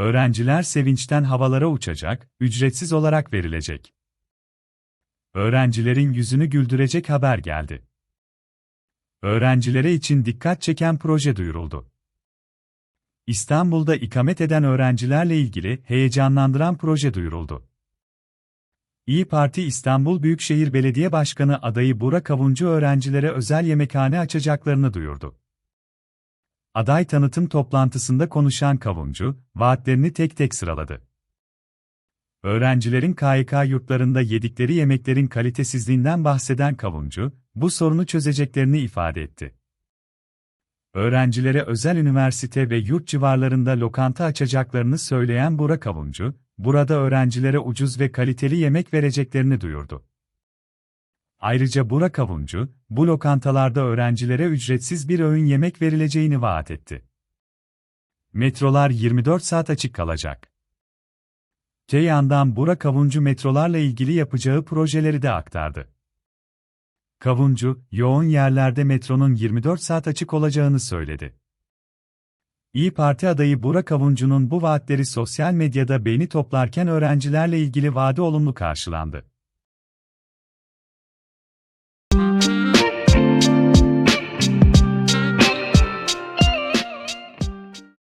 Öğrenciler sevinçten havalara uçacak, ücretsiz olarak verilecek. Öğrencilerin yüzünü güldürecek haber geldi. Öğrencilere için dikkat çeken proje duyuruldu. İstanbul'da ikamet eden öğrencilerle ilgili heyecanlandıran proje duyuruldu. İyi Parti İstanbul Büyükşehir Belediye Başkanı adayı Burak Avuncu öğrencilere özel yemekhane açacaklarını duyurdu. Aday tanıtım toplantısında konuşan Kavuncu, vaatlerini tek tek sıraladı. Öğrencilerin KYK yurtlarında yedikleri yemeklerin kalitesizliğinden bahseden Kavuncu, bu sorunu çözeceklerini ifade etti. Öğrencilere özel üniversite ve yurt civarlarında lokanta açacaklarını söyleyen Burak Kavuncu, burada öğrencilere ucuz ve kaliteli yemek vereceklerini duyurdu. Ayrıca Burak Avuncu, bu lokantalarda öğrencilere ücretsiz bir öğün yemek verileceğini vaat etti. Metrolar 24 saat açık kalacak. Te yandan Burak Avuncu metrolarla ilgili yapacağı projeleri de aktardı. Kavuncu, yoğun yerlerde metronun 24 saat açık olacağını söyledi. İyi Parti adayı Burak Avuncu'nun bu vaatleri sosyal medyada beğeni toplarken öğrencilerle ilgili vaadi olumlu karşılandı.